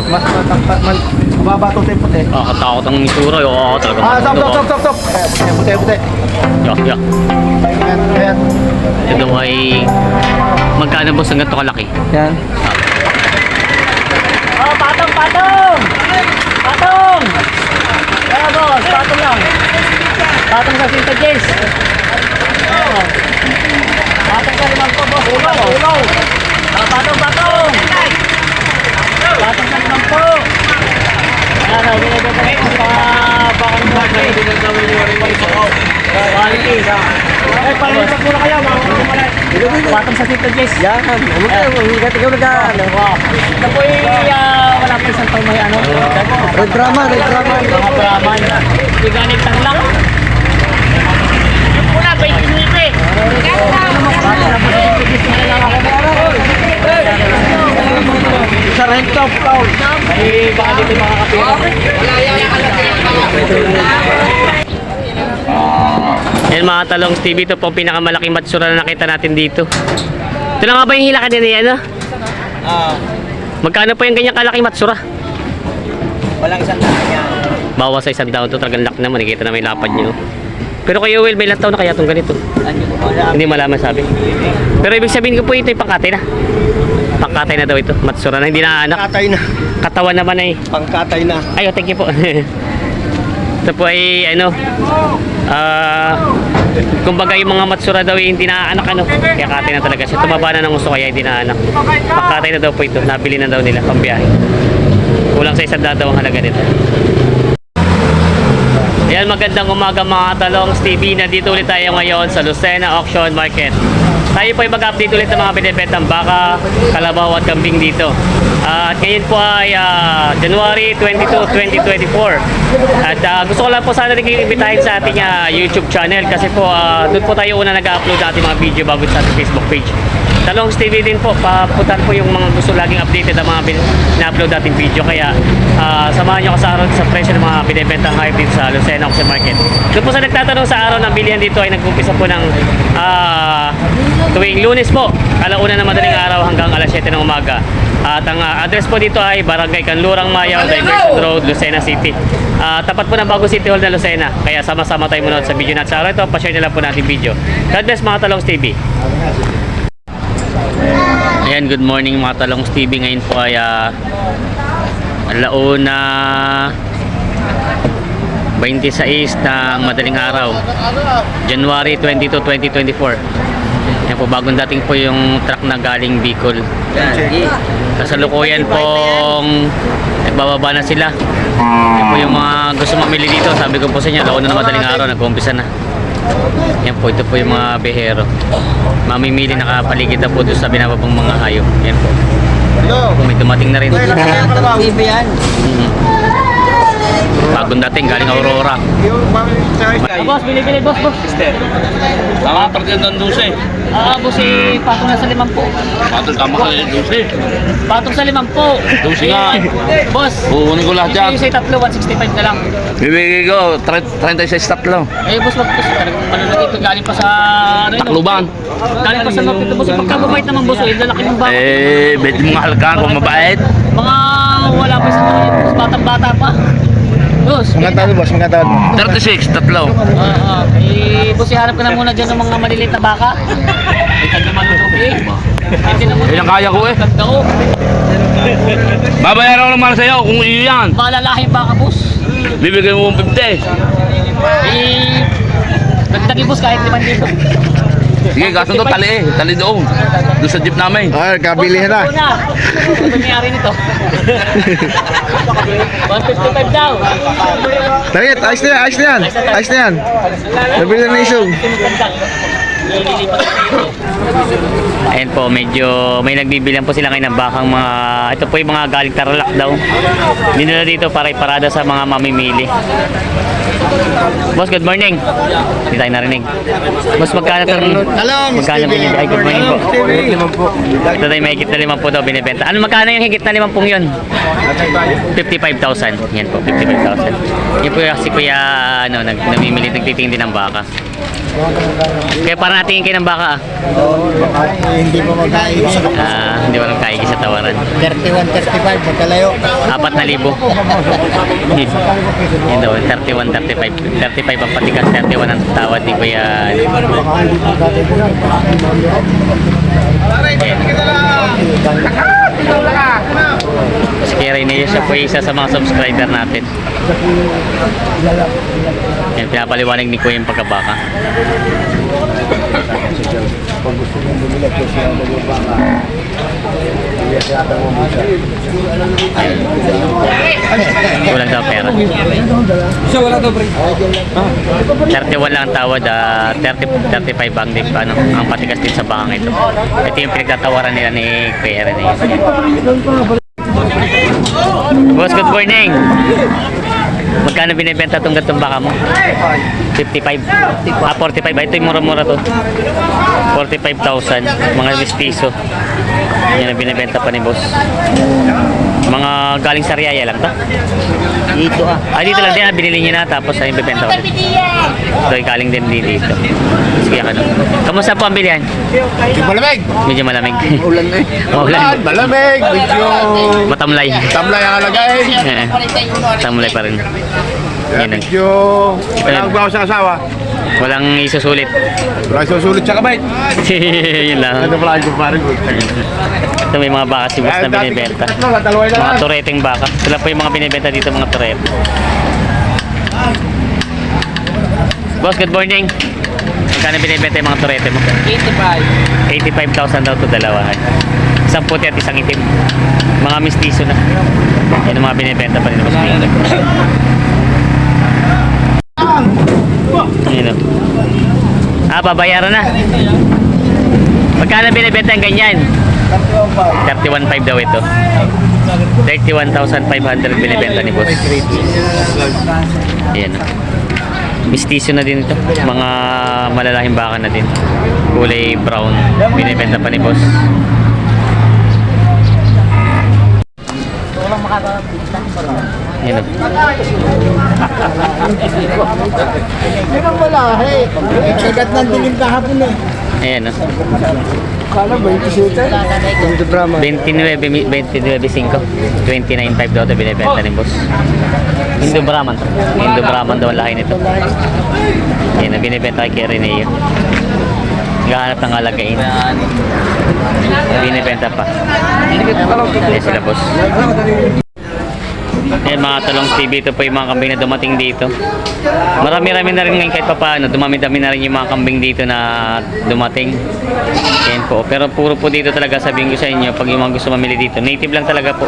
oh. Mas mababa to tayo puti. Ah, katakot ang itsura. eh. Oo, talaga. Ah, stop, stop, stop, stop, stop. Puti, puti, puti. Yeah, yeah. Ayan, ayan. Ito ay... Magkano boss ang ganito kalaki? Yan. Oh, patong, patong! Patong! Kaya boss, patong lang. Patong sa Sinta Jays. Oh. Patong sa limang po, boss. Ulo, ulo. Ah, patong, patong. Patong sa limang po. Ayan, oh, binibenta na ito sa bakang mga Quality. Eh, palitan muna kayo, mga Patong sa Sinta Jays. Yan. Ano kayo? Higat ikaw na ano. Ito po yung ah, wala pa isang taon may ano. Red drama, red drama. Mga praman. Hindi ganit lang lang. Yung pula, 20 libre. Bata na po sa rent top, tol. Ay, baka dito mga kapito. Yan mga talong TV, ito po ang pinakamalaking matsura na nakita natin dito. Ito na nga ba yung hila kanina yan, ano? Ah, Magkano po yung ganyang kalaking matsura? walang isang daan yan. Bawas sa isang daon to, talagang laki naman. Nakita na may lapad niyo. Pero kayo, Will, may ilang taon na kaya itong ganito? Hindi malaman sabi. Pero ibig sabihin ko po ito yung pangkatay na. Pangkatay na daw ito. Matsura na, hindi na anak. Katay na. Katawan naman ay. Pangkatay na. Ay, oh, thank you po. ito po ay, ano, ah, kumbaga yung mga matsura daw ay hindi na anak ano. Kaya katay na talaga siya. Tumaba na ng uso kaya hindi na anak. Pangkatay na daw po ito. Nabili na daw nila pambiyahe. Kulang sa isang daw ang halaga nito. Magandang umaga mga talong Stevie. Nandito ulit tayo ngayon sa Lucena Auction Market. Tayo po ay mag-update ulit ng mga binibentang baka, kalabaw at kambing dito. Ah, at ngayon po ay ah, January 22, 2024. At ah, gusto ko lang po sana rin kayo imbitahin sa ating ah, YouTube channel kasi po ah, doon po tayo una nag-upload ng ating mga video bago sa ating Facebook page. Talong Stevie din po, paputan po yung mga gusto laging updated ang mga na-upload nating video. Kaya ah, samahan nyo ako sa araw sa presyo ng mga binibentang hype dito sa Lucena Auction Market. Doon po sa nagtatanong sa araw ng bilihan dito ay nag-umpisa po ng ah, tuwing lunes po. Alauna na madaling araw hanggang alas 7 ng umaga. At ang ah, address po dito ay Barangay Kanlurang Mayaw, Diversion Road, Lucena City. Ah, tapat po ng Bago City Hall na Lucena. Kaya sama-sama tayo manood sa video natin sa araw ito. Pa-share na lang po natin video. God bless mga talong TV. Ayan, good morning mga talong TV. Ngayon po ay uh, alauna 26 ng madaling araw. January 22, 2024. Yan po, bagong dating po yung truck na galing Bicol. Kasalukuyan pong nagbababa na sila. Yan po yung mga gusto mamili dito. Sabi ko po sa inyo, alauna na madaling araw, nag-umpisa na. Yan po, ito po yung mga behero. Mamimili nakapaligid na po doon sa binababang mga hayop. Yan po. Hello. Kung may dumating na rin. Libre yan. Mhm. Bagong dating, galing Aurora. Yung Boss, bili-bili, boss, boss. Tama pag ng 12. Ah, boss, eh, patong na sa limang po. Patol tama ka ng 12. Patong sa limang po. Dosi nga. Eh, Boss, Kukunin ko lahat yan. yung sa tatlo, 165 na lang. Bibigay ko 36 tatlo. Eh, boss, wag boss. Talagang manunod ito. Galing pa sa... Ano? Takluban. Galing pa sa North ito, boss. Pagka mabait naman, boss. Eh, lalaki ng baka. Eh, medyo mga halagaan kung mabait. Mga wala pa sa mga boss. Batang-bata pa. Boss, Mga tawad boss, mga tawad mo. 36 tatlo. Ah, ah. Eh, boss, ihanap ka na muna dyan ng mga maliliit na baka. Eh. Ay, tinamot. Yan ang kaya ko eh. Ganda ko. Babayaran ko naman sa'yo kung iyo yan. Malalaki baka, boss. Bibigay mo 50. Eh, nagdagi boss kahit 5,000. Sige, kaso to tali eh. Tali doon. Doon sa jeep namin. Ah, kabilihan na. Boss, na. Ito may-ari nito. 155 daw. Tagit, ayos na yan, ayos na yan. Ayos na yan. Nabili na isog. Ayan po, medyo may nagbibilang po sila ngayon ng bakang mga, ito po yung mga galing Tarlac daw. Dinala dito para iparada sa mga mamimili. Boss, good morning. Hindi tayo narinig. Boss, magkano. Talong, Magkano po yun? Ay, good morning po. Ito tayo may higit na limang po daw binibenta. Ano magkano yung higit na limang pong yun? 55,000. Yan po, 55,000. Yan po si Kuya, ano, nag, namimili, nagtitingin din ng baka. Kaya para natingin kayo ng baka ah. Hindi pa magkain sa Ah, hindi mo lang kaigi sa tawaran. 31, 35, magkalayo. Apat na libo. Yun daw, 31, 35. 35 ang patikas, 31 ang tawad ni Kuya. Kuya Rene, siya po isa sa mga subscriber natin. Yan, pinapaliwanag ni Kuya yung pagkabaka. Pag gusto mong bumili, kasi ang magbabaka. Kulang daw pera. Siya wala daw, pre. 31 lang ang tawad, ah, 30, 35 ang din ano, ang patikas din sa bakang ito. Ito yung pinagtatawaran nila ni Kuya Rene. Boss, good morning! Magkano binibenta itong gatong baka mo? 55? Ah, 45. Ah, Ito yung mura-mura to. 45,000. Mga mistiso. Yan ang binibenta pa ni boss. Mga galing sa Riyaya lang to? Dito ah. Ah, dito lang din. ah, Binili niyo na tapos ay bibenta ko. Ay galing din din dito. Sige ano. Kamusta po ang bilihan? Di malamig. Medyo malamig. Ulan eh. Maulan. Malamig. Medyo Matamlay. tamlay ang alagay. Tamlay pa rin. Yan ang. Medyo walang bawas sa asawa. Walang isusulit. Wala susulit sa kabay. Yun lang. Ano pala yung kumpare ko? Ito may mga baka si boss na binibenta. Tatlo, dalawa Mga tureteng baka. Sila po yung mga binibenta dito mga turete. Boss, good morning. Magkano binibenta yung mga turete mo? 85. 85,000 daw to dalawahan. Isang puti at isang itim. Mga mistiso na. Yan ang mga binibenta pa rin. Mas O. Ah, babayaran na. Magkano binibenta ang ganyan? 31.5 daw ito. 31,500 binibenta ni boss. Ayan o. Mistiso na din ito. Mga malalaking baka na din. Kulay brown. Binibenta pa ni boss. Ayan o. Hindi bang wala, hey. Kagat ng dilim kahapon eh. Ayan o. Kala 27? Hindi drama. 29, 29.5. 29.5 daw ito binibenta ni boss. Indo Brahman. Indo Brahman daw ang lahi nito. Yan ang binibenta kay Reneo. Naghahanap ng alagain. Binibenta pa. Ayan sila boss. Ayan mga talong TV, ito po yung mga kambing na dumating dito. Marami-rami na rin ngayon kahit papaano. Dumami-dami na rin yung mga kambing dito na dumating. Ayan po. Pero puro po dito talaga sabihin ko sa inyo pag yung mga gusto mamili dito. Native lang talaga po.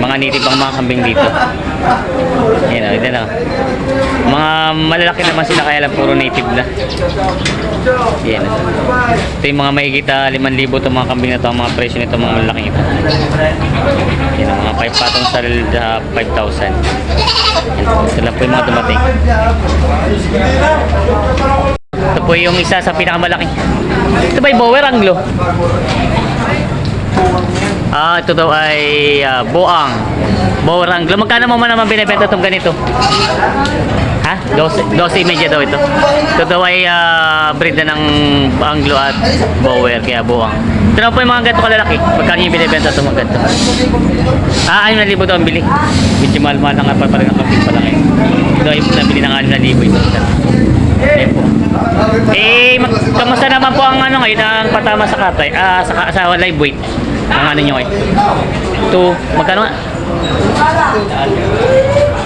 Mga native ang mga kambing dito. Ayan o, ito na. Mga malalaki naman sila kaya lang puro native na. Ayan o. Ito yung mga mahigit ah, 5,000 itong mga kambing na ito. Mga presyo nito mga malalaking ito. Yan ang mga 5 patong sa uh, 5,000. Yan po. Ito lang po yung mga dumating. Ito po yung isa sa pinakamalaki. Ito ba yung Bower Anglo? Ah, ito daw ay ah, Boang. Bower Anglo. Magkano mo man naman binibenta itong ganito? Ha? 12, 12 media daw ito. Ito daw ay ah, breed na ng Anglo at Bower, kaya Boang. Ito po yung mga ganito kalalaki. Magkano yung binibenta itong mga ganito? Ah, 6,000 daw ang bili. Medyo mahal-mahal na nga pa parang ang kapit pa lang eh. Ito ay nabili ng 6,000 ito. Ayan po. Eh, kamusta naman po ang ano ngayon, ang patama sa katay, ah, sa, sa live weight? Ang ano nyo ngayon? To, magkano nga?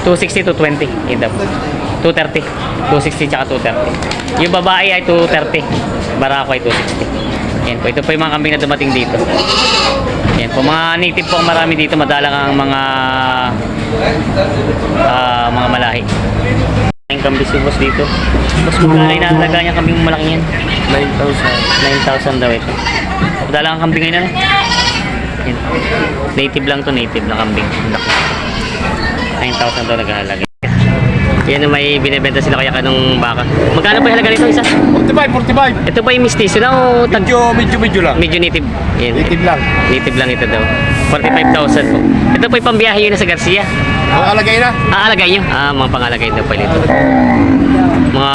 260 to 20. Yun daw. 230. 260 tsaka 230. Yung babae ay 230. Barako ay 260. Yan po. Ito po yung mga kambing na dumating dito. Yan po. Mga native po ang marami dito. Madalang ang mga ah, mga malahi. Ang kambing si boss dito. Boss, magkano yung nalaga niya kambing malaki yan? 9,000 daw ito. Madalang ang kambing ngayon ano? Yan. Native lang to native na kambing. Ang laki. 9,000 daw naghahalaga. Yan ang may binibenta sila kaya kanong baka. Magkano ba yung halaga nito isa? 45, 45. Ito ba yung mistiso na o tag Medyo, medyo, medyo lang. medyo native? Yan. Native lang. Native lang ito daw. 45,000 po. Ito po yung pambiyahe yun na sa Garcia. Ang alagay na. Ah, alagay nyo? Ah, mga pangalagay daw pala ito. Mga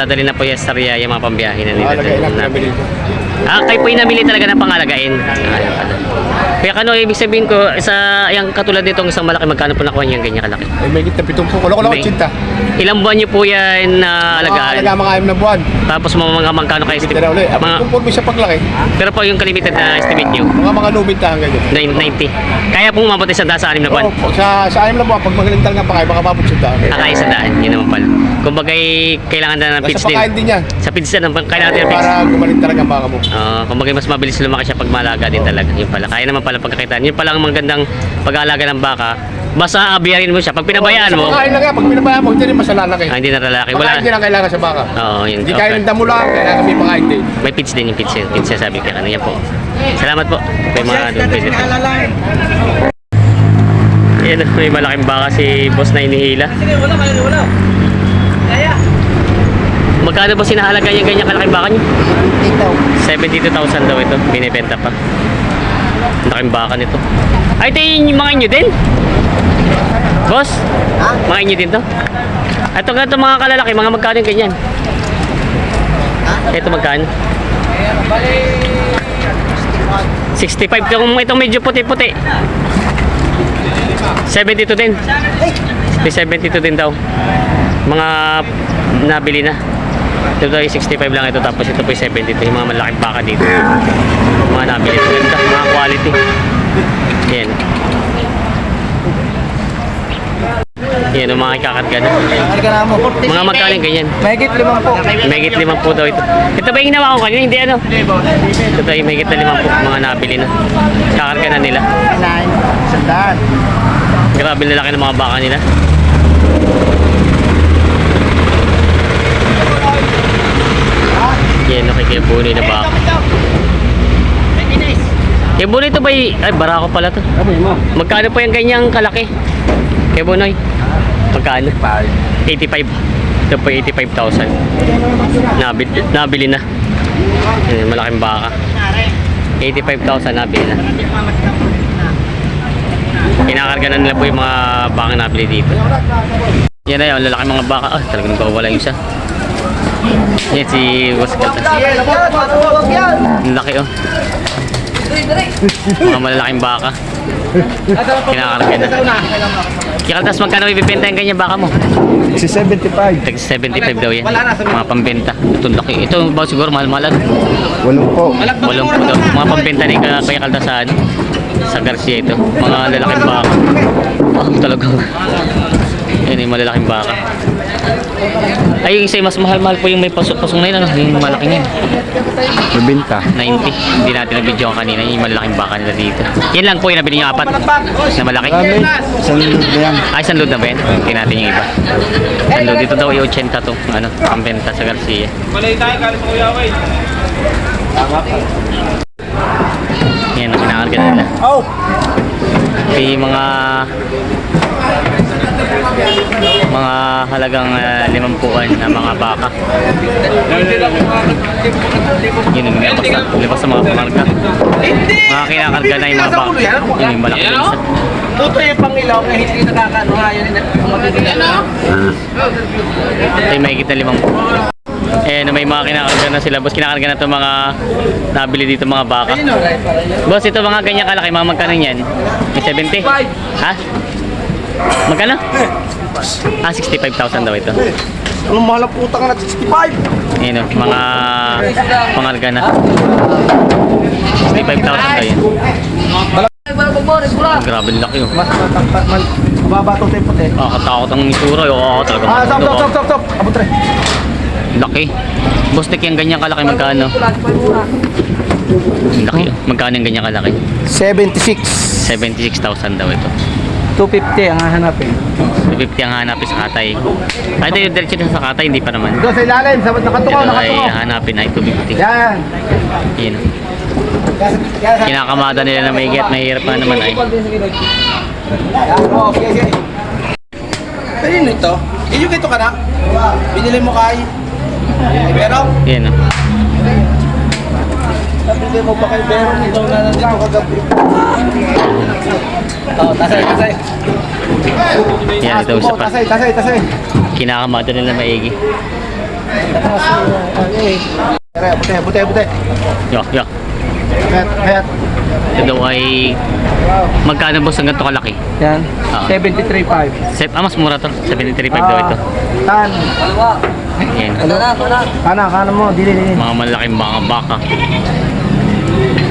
dadali na po yung sa Riyaya, yung mga pambiyahe na nila. Alagay lang pinabili ko. Ah, kayo po yung namili talaga ng pangalagain. Ah, yun. Kaya ano, ibig sabihin ko, sa yung katulad nitong isang malaki, magkano po nakuha yung ganyan kalaki? Ay, may kita pitong po. Kulo ko lang May- 80. Ilang buwan niyo po yan na alagaan? Alaga mga ayam na buwan. Tapos mga mga magkano kayo estimate? na ulit. Mga, Kung may siya paglaki, pero po yung kalimited na estimate niyo, mga mga nubintahan ganyan. 990. Kaya pong mabuti sa dasa anim na buwan. Oo, sa, sa ayam na buwan, pag magaling talaga pa kayo, baka mabot siya daan. Akay sa daan, yun naman pala. Kumbaga, kailangan na ng Nasa feeds din. pagkain din yan. Sa feeds din, ang- kailangan natin ng feeds. Para gumaling talaga ang baka mo. Uh, kumbaga mas mabilis lumaki siya pag malaga din talaga. Yun pala. Kaya naman pala pagkakitaan. Yun pala ang magandang pag-aalaga ng baka. Basta abiyarin mo siya. Pag pinabayaan mo, Sa pagkain lang yan, pag pinabayaan mo, hindi rin masalalaki. ah, hindi na lalaki. Wala. Pagkain din ang kailangan sa baka. Oo, yun. Hindi kaya Okay. ng damo lang, kailangan may pagkain din. May feeds din yung feeds. Yung na sabi kaya Yan po. Salamat po. May mga doon pwede. Yan, may malaking baka si boss na inihila. Magkano ba sinahalaga niya ganyan kalaking baka niyo? 72,000 daw ito. Binibenta pa. Laking baka nito. Ay, ito yung mga inyo din? Boss? Mga inyo din to? Ito nga ito mga kalalaki, mga magkano yung ganyan? Ito magkano? 65. Itong, itong medyo puti-puti. 72 din. May 72 din daw. Mga nabili na. Ito yung 65 lang ito tapos ito po yung 72. Yung mga malaking baka dito. Mga nabili. Ganda. Mga quality. Yan. Yan ang mga na mo. Mga magkano yung ganyan? Mahigit limang po. Megit limang po daw ito. Ito ba yung hinawa ko kanina? Hindi ano? Ito yung megit na limang po. Mga nabili na. Kakarga na nila. Sandaan. Grabe na laki ng mga baka nila. Yan, nakikibunoy na baka. Kaya Bunoy ito ba y- Ay, barako pala to. Magkano po yung ganyang kalaki? Kaya Bunoy? Magkano? 85. Ito po 85,000. Nabili, nabili na. Yan, malaking baka. 85,000 nabili na. Kinakarga na nila po yung mga baka nabili dito. Yan na yun, lalaki mga baka. Ah, talagang nagkawala yung isa. Yan si Boss Kaltas. Laki oh. Mga malalaking baka. Kinakarga na. Kaya Kaltas, magkano ibibenta yung ganyan baka mo? Si 75. Tag 75 daw yan. Mga pambenta. Ito laki. Ito ba siguro mahal-mahal? Walong po. Walang po daw. Mga pambenta ni Kaya Kaya Kaltas sa ano? Sa Garcia ito. Mga lalaking baka. Oh, talaga. Yan yung malalaking baka. Ay, yung isa yung mas mahal-mahal po yung may pasok-pasok na yun. Ano? Yung malaki ngayon. Mabinta. 90. Hindi natin na-video kanina. Yung malalaking baka nila dito. Yan lang po yung nabili niyo apat. Na malaki. Isang lulod na yan. Ay, isang load na ba yan? Hindi natin yung iba. Ang load dito daw yung 80 to. Ano, ang benta sa Garcia. Yan ang kinakarga nila. Oh. May mga mga halagang uh, limampuan na mga baka. Yun yung labas na, labas sa mga pangarga. Mga kinakarga na yung mga baka. Yun yung malaki na isa. Tuto yung pangilaw na hindi nakakano nga yun. Ano? Ay, may kita limang Eh, na may mga kinakarga na sila. Boss, kinakarga na to mga nabili dito mga baka. Boss, ito mga ganyan kalaki. Mga magkano yan? May 70? Ha? Magkano? Ah, 65,000 daw ito. Anong mahal ang putang na 65? Ayun o, mga pangarga na. 65,000 daw. Grabe ang laki oh. Mas mababa ito tayo puti. Nakakatakot ang itsura. Oo, talaga. Ah, stop, stop, stop, stop, stop. Abot rin. Laki. Boss, Nick, yung ganyan kalaki magkano? Ang Laki oh. Magkano yung ganyan kalaki? 76. 76,000 daw ito. 250 ang hahanapin. 250 ang hanapin sa katay. Ay, ito yung diretso na sa katay, hindi pa naman. Doon sa ilalim, sa Ito nakatungaw, ay nakatungaw. hanapin ay 250. Yan. Yun. Kinakamada nila na may get, mahirap na naman ay. Okay, okay. Ayun ito. Iyo kito ka na. Binili mo kay. Pero, Yan Sabi mo pa kay Pero, ito na nandito kagabi. Oh, tasay, tasay. Yan, ito isa pa. Tasay, tasay, tasay. Kinakamada nila maigi. Bute, bute, bute. Yo, yo. Pet, pet. Ito daw ay magkano boss ang ganito kalaki? Yan. Ah. 73.5. Set, ah, mas mura to. 73.5 daw ito. Tan. Ayan. Kana, kana mo. Dili, dili. Mga malaking mga baka.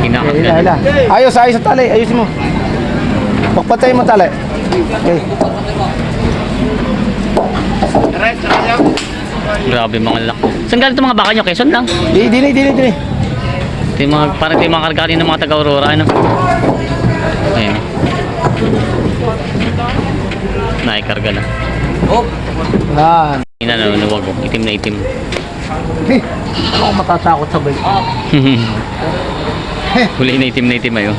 Hila, Kinakagad. hila. Ayos, ayos sa tali. Ayusin mo. Pagpatay mo tali. Okay. Grabe mga laki. Saan galing itong mga baka nyo? Quezon lang. Dili, dili, dili, dili. Ito yung mga, parang ito yung mga kargari ng mga taga-Aurora, ano? Ayan. Naikarga na. Yan. Ina na, nuwag oh. Itim na itim. Hey, ako matatakot sa bike. Huli na itim na itim ayo.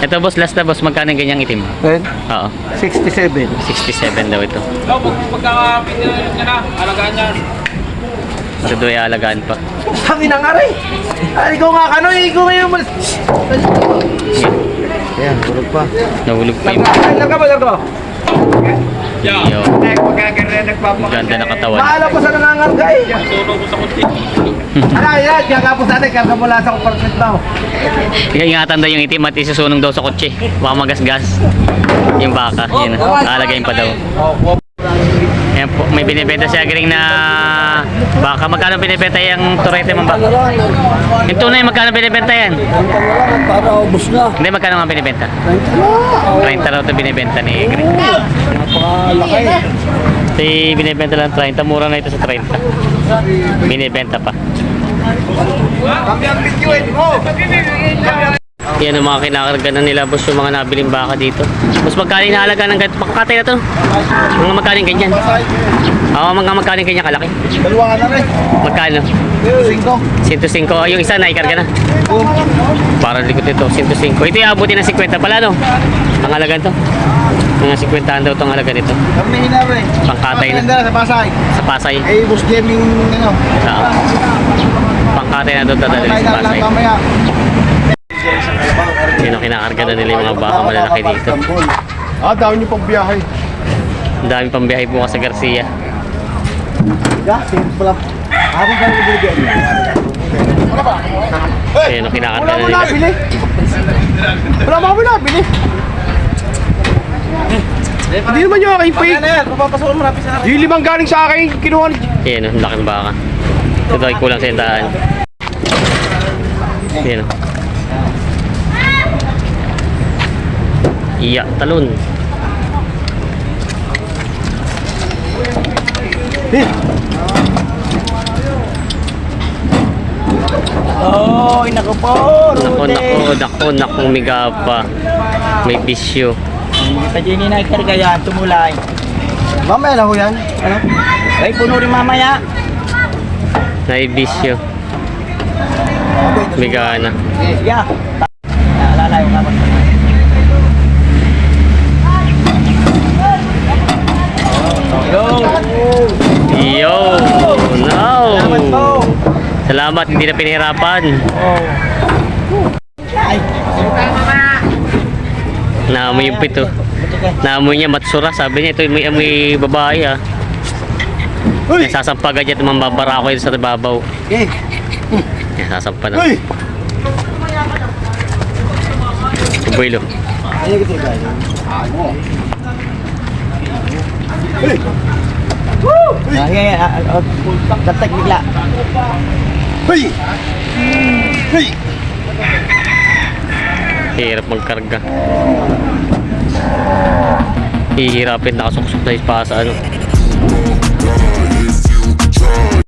Ito boss, last na boss, magkano ganyang itim? Then, Oo. 67. 67 daw ito. Ito daw ay alagaan pa. Sabi na nga rin. Ay, ikaw nga kano, ikaw ngayon mas... Ayan, tulog pa. Nahulog pa yung Ay, lang ka ba, iyo. Ganda na katawan. Maala po sa nangangarga eh. Ano, yan, kaya nga po sa atin, karga mula sa compartment daw. Ingatan daw yung itim at isusunog daw sa kotse. Baka magasgas. Yung baka, yun. Aalagayin pa daw. Ayan po, may binibenta siya galing na baka. Magkano binibenta yung turete mong baka? Yung tunay, magkano binibenta yan? Para ubos na. Hindi, magkano nga binibenta? 30 raw ito binibenta ni Greg. Napakalaki. Yung binibenta lang 30. Mura na ito sa 30. Binibenta pa. Kami ang video mo. Yan ang mga kinakarga na nila boss yung mga nabiling baka dito. Mas magkano halaga ng ganito? Makakatay na to. Mga magkano ganyan? Oo, mga magkano ganyan kalaki? Dalawa ka na rin. Magkano? Singko. 105. Oh, yung isa naikarga na. Para likod ito, 105. Ito yung abutin ng 50 pala, no? Ang halaga to. Mga 50 daw itong halaga nito. Kami hina rin. Pangkatay na. Sa Pasay. Sa Pasay. Eh, bus gaming, ano. Pangkatay na daw dadalhin sa na Pasay. mamaya. Kinakarga na nila yung mga baka malalaki dito. Ah, dami niyo pang biyahe. Ang dami pang biyahe bukas sa Garcia. Yeah, same pala. Ako ka rin binigyan. Yun ang kinakarga Wala na mo nila. nabili. Wala mo kami nabili. Hindi naman yung aking. Ano? Papapasukan mo sa Yung limang galing sa akin, kinuha ni... Yan, ang laking baka. Ito ay kulang sa intaan. Yan. Iya, talon. Oh, naku po. Nako, nako, nako, nako, miga pa. May bisyo. Jenny na ikarga yan, tumulay. Mamaya na ho yan. Ano? Ay, puno rin mamaya. May bisyo. Miga na. Yeah. Naalala yung kapag. Yo! Yo! No! Salamat, hindi na pinahirapan. Oh. Naamoy yung pito. Naamoy niya matsura. Sabi niya, ito may amoy babae ah. Uy! Nasasampagan niya at mambabara ko yun sa babaw. Eh! Nasasampa na. Uy! Kita guys. Ay, ay, ay, ay, Datag bigla. Hey! Hey! Hirap magkarga. Hihirapin nakasuksok sa ispasa ano.